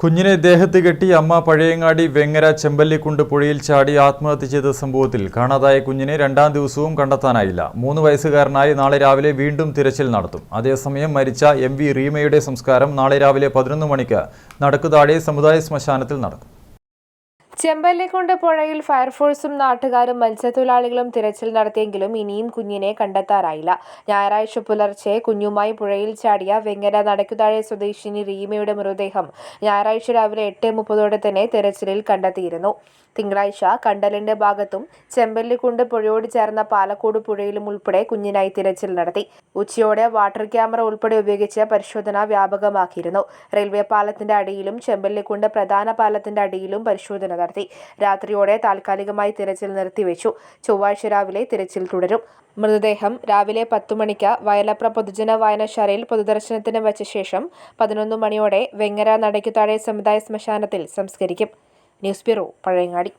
കുഞ്ഞിനെ ദേഹത്ത് കെട്ടി അമ്മ പഴയങ്ങാടി വെങ്ങര ചെമ്പല്ലിക്കുണ്ട് പുഴയിൽ ചാടി ആത്മഹത്യ ചെയ്ത സംഭവത്തിൽ കാണാതായ കുഞ്ഞിനെ രണ്ടാം ദിവസവും കണ്ടെത്താനായില്ല. മൂന്ന് വയസ്സുകാരനായി നാളെ രാവിലെ വീണ്ടും തിരച്ചിൽ നടത്തും. അതേസമയം മരിച്ച എം വി റീമയുടെ സംസ്കാരം നാളെ രാവിലെ പതിനൊന്ന് മണിക്ക് നടക്കുതാഴെ സമുദായ ശ്മശാനത്തിൽ നടക്കും. ചെമ്പല്ലിക്കുണ്ട് പുഴയിൽ ഫയർഫോഴ്സും നാട്ടുകാരും മത്സ്യത്തൊഴിലാളികളും തിരച്ചിൽ നടത്തിയെങ്കിലും ഇനിയും കുഞ്ഞിനെ കണ്ടെത്താറായില്ല. ഞായറാഴ്ച പുലർച്ചെ കുഞ്ഞുമായി പുഴയിൽ ചാടിയ വെങ്ങര നടക്കുതാഴെ സ്വദേശിനി റീമയുടെ മൃതദേഹം ഞായറാഴ്ച രാവിലെ എട്ട് മുപ്പതോടെ തന്നെ തിരച്ചിലിൽ കണ്ടെത്തിയിരുന്നു. തിങ്കളാഴ്ച കണ്ടലിന്റെ ഭാഗത്തും ചെമ്പല്ലിക്കുണ്ട് പുഴയോട് ചേർന്ന പാലക്കോട് പുഴയിലും ഉൾപ്പെടെ കുഞ്ഞിനായി തിരച്ചിൽ നടത്തി. ഉച്ചയോടെ വാട്ടർ ക്യാമറ ഉൾപ്പെടെ ഉപയോഗിച്ച് പരിശോധന വ്യാപകമാക്കിയിരുന്നു. റെയിൽവേ പാലത്തിന്റെ അടിയിലും ചെമ്പല്ലിക്കുണ്ട് പ്രധാന പാലത്തിന്റെ അടിയിലും പരിശോധന നടത്തി. രാത്രിയോടെ താൽക്കാലികമായി തിരച്ചിൽ നിർത്തിവെച്ചു. ചൊവ്വാഴ്ച രാവിലെ തിരച്ചിൽ തുടരും. മൃതദേഹം രാവിലെ പത്തു മണിക്ക് വയലപ്ര പൊതുജന വായനശാലയിൽ പൊതുദർശനത്തിന് വച്ച ശേഷം പതിനൊന്ന് മണിയോടെ വെങ്ങര നടയ്ക്കുതാഴെ സമുദായ ശ്മശാനത്തിൽ സംസ്കരിക്കും. News bureau Pazhayangadi.